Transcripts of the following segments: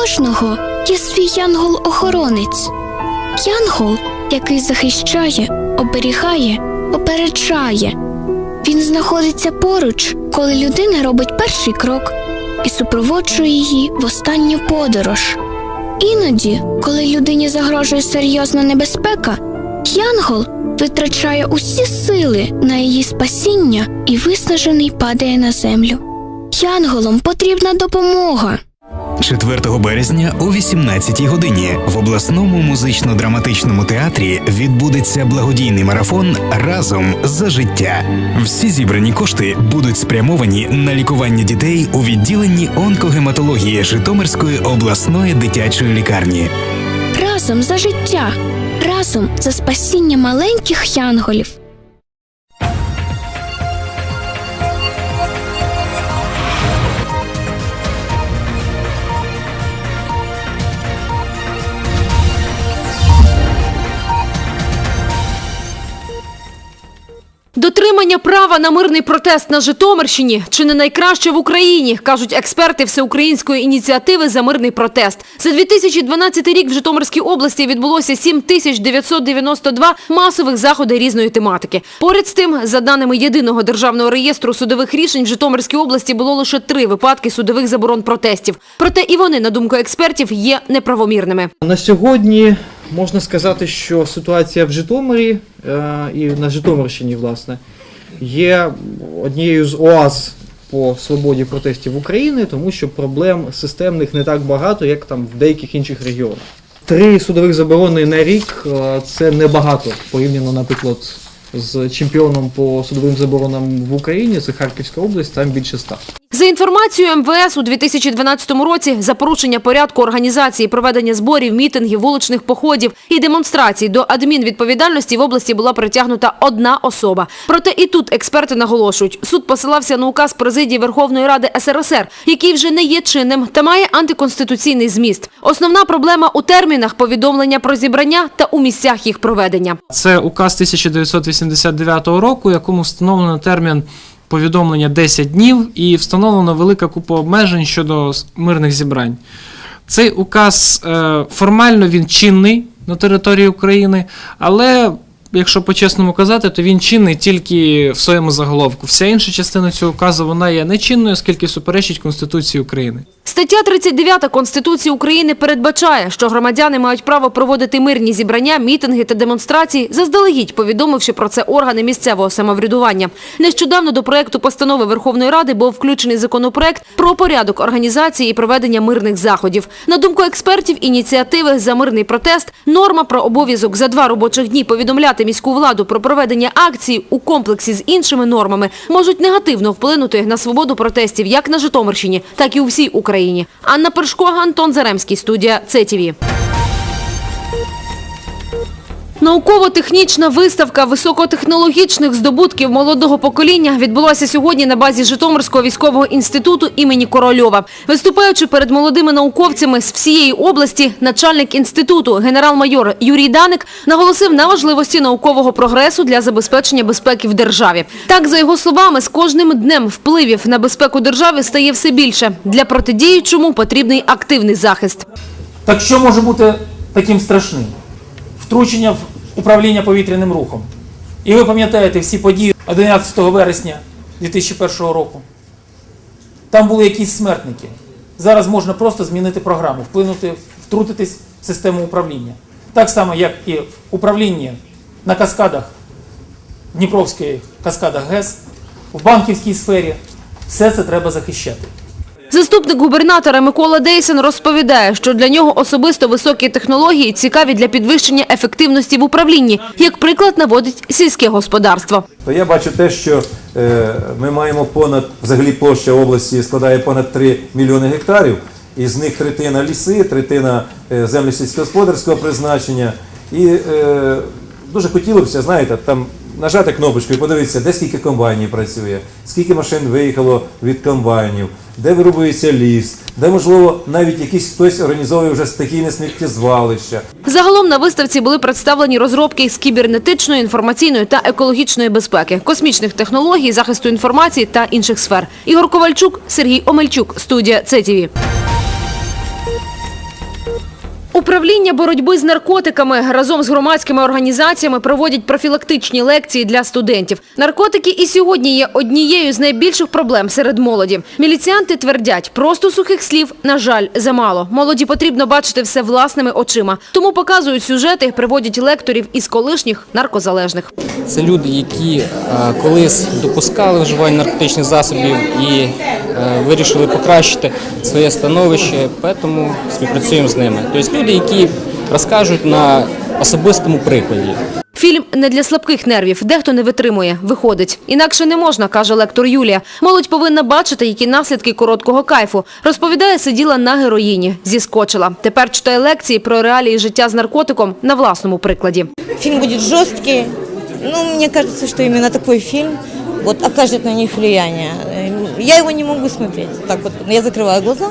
кожного є свій янгол-охоронець. Янгол, який захищає, оберігає, попереджає. Він знаходиться поруч, коли людина робить перший крок і супроводжує її в останню подорож. Іноді, коли людині загрожує серйозна небезпека, Янгол витрачає усі сили на її спасіння і виснажений падає на землю. Янголам потрібна допомога. 4 березня о 18 годині в обласному музично-драматичному театрі відбудеться благодійний марафон разом за життя. Всі зібрані кошти будуть спрямовані на лікування дітей у відділенні онкогематології Житомирської обласної дитячої лікарні. Разом за життя, разом за спасіння маленьких янголів. Дотримання права на мирний протест на Житомирщині чи не найкраще в Україні, кажуть експерти всеукраїнської ініціативи за мирний протест. За 2012 рік в Житомирській області відбулося 7992 масових заходи різної тематики. Поряд з тим, за даними єдиного державного реєстру судових рішень, в Житомирській області було лише три випадки судових заборон протестів. Проте і вони, на думку експертів, є неправомірними. На сьогодні можна сказати, що ситуація в Житомирі е, і на Житомирщині, власне, є однією з оаз по свободі протестів України, тому що проблем системних не так багато, як там в деяких інших регіонах. Три судових заборони на рік е, це небагато порівняно, наприклад, з чемпіоном по судовим заборонам в Україні, це Харківська область, там більше ста. За інформацією МВС, у 2012 році за порушення порядку організації проведення зборів, мітингів, вуличних походів і демонстрацій до адмінвідповідальності в області була притягнута одна особа. Проте і тут експерти наголошують, суд посилався на указ президії Верховної Ради СРСР, який вже не є чинним та має антиконституційний зміст. Основна проблема у термінах повідомлення про зібрання та у місцях їх проведення. Це указ 1989 року, якому встановлено термін повідомлення 10 днів і встановлена велика купа обмежень щодо мирних зібрань. Цей указ е, формально він чинний на території України, але якщо по-чесному казати, то він чинний тільки в своєму заголовку. Вся інша частина цього указу вона є нечинною, оскільки суперечить Конституції України. Стаття 39 Конституції України передбачає, що громадяни мають право проводити мирні зібрання, мітинги та демонстрації, заздалегідь повідомивши про це органи місцевого самоврядування. Нещодавно до проекту постанови Верховної Ради був включений законопроект про порядок організації і проведення мирних заходів. На думку експертів, ініціативи за мирний протест, норма про обов'язок за два робочих дні повідомляти міську владу про проведення акції у комплексі з іншими нормами можуть негативно вплинути на свободу протестів як на Житомирщині, так і у всій Україні. Анна Першко, Антон Заремський, студія ЦТВ. Науково-технічна виставка високотехнологічних здобутків молодого покоління відбулася сьогодні на базі Житомирського військового інституту імені Корольова. Виступаючи перед молодими науковцями з всієї області, начальник інституту генерал-майор Юрій Даник наголосив на важливості наукового прогресу для забезпечення безпеки в державі. Так, за його словами, з кожним днем впливів на безпеку держави стає все більше. Для протидії чому потрібний активний захист. Так що може бути таким страшним? Втручення в управління повітряним рухом. І ви пам'ятаєте всі події 11 вересня 2001 року. Там були якісь смертники. Зараз можна просто змінити програму, вплинути, втрутитись в систему управління. Так само, як і в управлінні на каскадах Дніпровської каскадах ГЕС, в банківській сфері. Все це треба захищати. Заступник губернатора Микола Дейсен розповідає, що для нього особисто високі технології цікаві для підвищення ефективності в управлінні. Як приклад наводить сільське господарство. то я бачу те, що е, ми маємо понад взагалі площа області складає понад 3 мільйони гектарів, із них третина ліси, третина е, землі сільськогосподарського призначення. І е, дуже хотілося знаєте, там нажати кнопочку і подивитися, де скільки комбайнів працює, скільки машин виїхало від комбайнів, де вирубується ліс, де можливо навіть якийсь хтось організовує вже стихійне сміттєзвалище. Загалом на виставці були представлені розробки з кібернетичної, інформаційної та екологічної безпеки, космічних технологій, захисту інформації та інших сфер. Ігор Ковальчук, Сергій Омельчук, студія ЦТВ. Управління боротьби з наркотиками разом з громадськими організаціями проводять профілактичні лекції для студентів. Наркотики і сьогодні є однією з найбільших проблем серед молоді. Міліціянти твердять, просто сухих слів, на жаль, замало. Молоді потрібно бачити все власними очима. Тому показують сюжети, приводять лекторів із колишніх наркозалежних. Це люди, які е, колись допускали вживання наркотичних засобів і е, вирішили покращити своє становище, тому співпрацюємо з ними. Тобто люди, які розкажуть на особистому прикладі. Фільм не для слабких нервів. Дехто не витримує, виходить. Інакше не можна, каже лектор Юлія. Молодь повинна бачити, які наслідки короткого кайфу. Розповідає, сиділа на героїні, зіскочила. Тепер читає лекції про реалії життя з наркотиком на власному прикладі. Фильм будет жесткий. Ну, мне кажется, что именно такой фильм вот окажет на них влияние. Э, Я его не могу смотреть. Так вот, я закрываю глаза.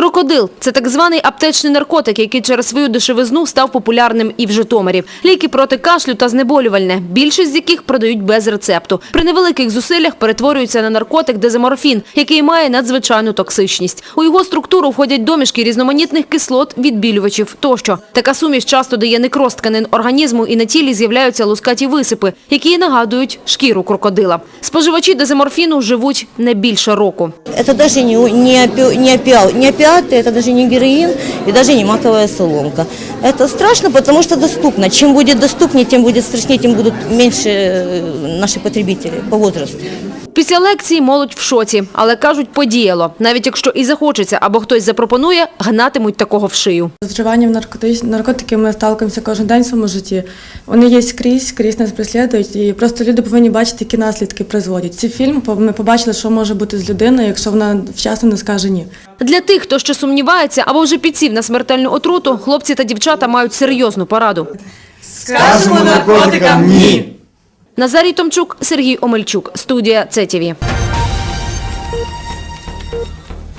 Крокодил це так званий аптечний наркотик, який через свою дешевизну став популярним і в Житомирі. Ліки проти кашлю та знеболювальне, більшість з яких продають без рецепту. При невеликих зусиллях перетворюються на наркотик дезаморфін, який має надзвичайну токсичність. У його структуру входять домішки різноманітних кислот, відбілювачів тощо. Така суміш часто дає некроз тканин організму і на тілі з'являються лускаті висипи, які нагадують шкіру крокодила. Споживачі дезаморфіну живуть не більше року. Это даже не, не, опиал- не опиаты, это даже не героин и даже не маковая соломка. Это страшно, потому что доступно. Чем будет доступнее, тем будет страшнее, тем будут меньше э, наши потребители по возрасту. Після лекції молодь в шоці, але кажуть, подіяло. Навіть якщо і захочеться або хтось запропонує, гнатимуть такого в шию. З вживанням наркотич... наркотиків ми сталкуємося кожен день в своєму житті. Вони є скрізь, скрізь нас преслідують, і просто люди повинні бачити, які наслідки призводять. Ці фільм ми побачили, що може бути з людиною, якщо вона вчасно не скаже ні. Для тих, хто ще сумнівається або вже підсів на смертельну отруту, хлопці та дівчата мають серйозну пораду. Скажемо наркотикам ні. Назарій Томчук, Сергій Омельчук, студія ЦТВ.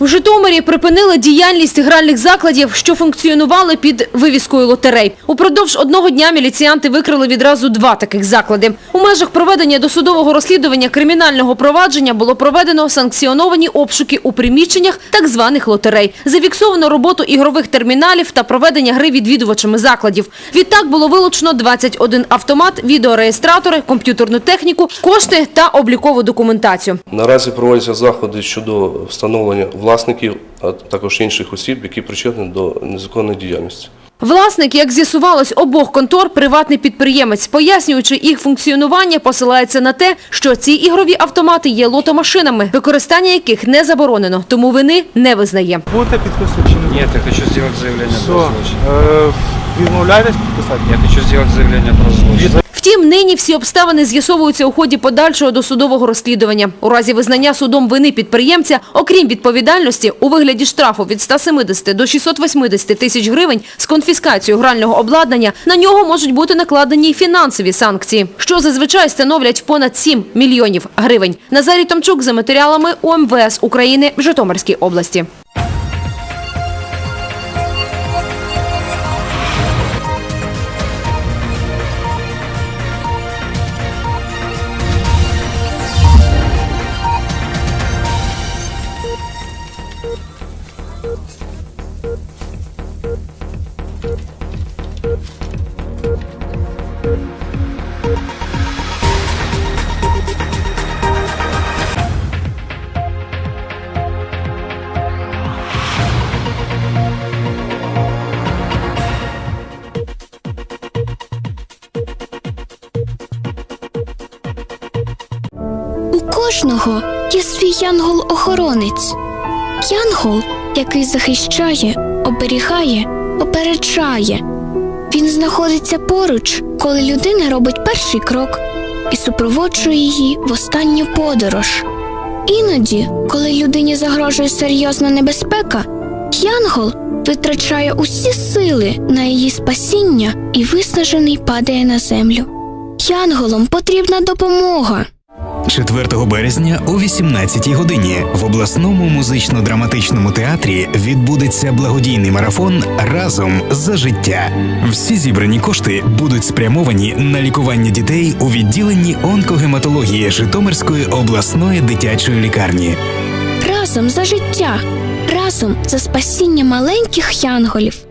У Житомирі припинили діяльність гральних закладів, що функціонували під вивіскою лотерей. Упродовж одного дня міліціянти викрили відразу два таких заклади. У межах проведення досудового розслідування кримінального провадження було проведено санкціоновані обшуки у приміщеннях так званих лотерей. Зафіксовано роботу ігрових терміналів та проведення гри відвідувачами закладів. Відтак було вилучено 21 автомат, відеореєстратори, комп'ютерну техніку, кошти та облікову документацію. Наразі проводяться заходи щодо встановлення власників, а також інших осіб, які причетні до незаконної діяльності. Власник, як з'ясувалось, обох контор приватний підприємець, пояснюючи їх функціонування, посилається на те, що ці ігрові автомати є лотомашинами, використання яких не заборонено, тому вини не визнає. Будете підписувати чи ні? Нет, я хочу заявление Все, про злочин. е, відмовляєтесь підписати? Я хочу сделать заявление про злочин. Втім, нині всі обставини з'ясовуються у ході подальшого досудового розслідування. У разі визнання судом вини підприємця, окрім відповідальності, у вигляді штрафу від 170 до 680 тисяч гривень з конфіскацією грального обладнання, на нього можуть бути накладені й фінансові санкції, що зазвичай становлять понад 7 мільйонів гривень. Назарій Томчук за матеріалами УМВС України в Житомирській області. Кожного є свій янгол-охоронець. Янгол, який захищає, оберігає, попереджає. Він знаходиться поруч, коли людина робить перший крок і супроводжує її в останню подорож. Іноді, коли людині загрожує серйозна небезпека, Янгол витрачає усі сили на її спасіння і виснажений падає на землю. Янголам потрібна допомога. 4 березня о 18 годині в обласному музично-драматичному театрі відбудеться благодійний марафон разом за життя. Всі зібрані кошти будуть спрямовані на лікування дітей у відділенні онкогематології Житомирської обласної дитячої лікарні. Разом за життя, разом за спасіння маленьких янголів.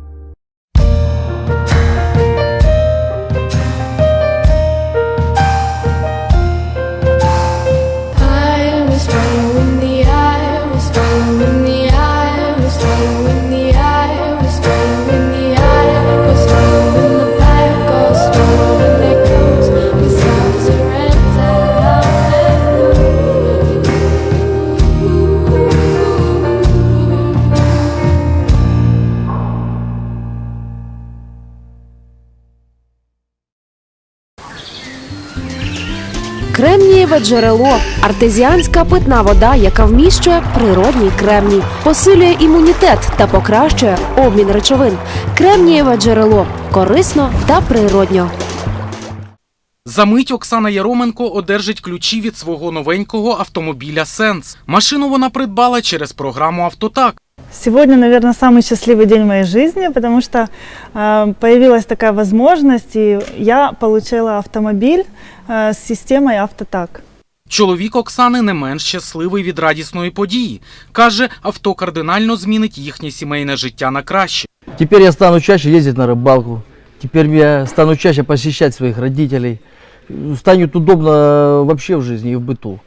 Кремнієве джерело артезіанська питна вода, яка вміщує природній кремній, посилює імунітет та покращує обмін речовин. Кремнієве джерело корисно та природньо. Замить Оксана Яроменко одержить ключі від свого новенького автомобіля Сенс. Машину вона придбала через програму Автотак. Сегодня, наверное, самый счастливый день в моей жизни, потому что э, появилась такая возможность, и я получила автомобиль э, с системой Автотак. Чоловік Оксани не менш щасливий від радісної події. Каже, авто кардинально змінить їхнє сімейне життя на краще. Теперь я стану чаще ездить на рыбалку. Теперь я стану чаще посещать своих родителей. Станет удобно вообще в жизни и в быту.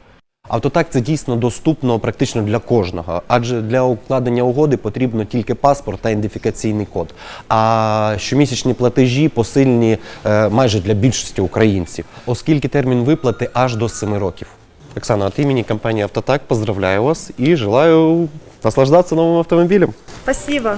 Автотак це дійсно доступно практично для кожного, адже для укладення угоди потрібно тільки паспорт та ідентифікаційний код. А щомісячні платежі посильні е, майже для більшості українців, оскільки термін виплати аж до 7 років. Оксана, от імені компанії Автотак поздравляю вас і желаю наслаждатися новим автомобілем. Спасибо.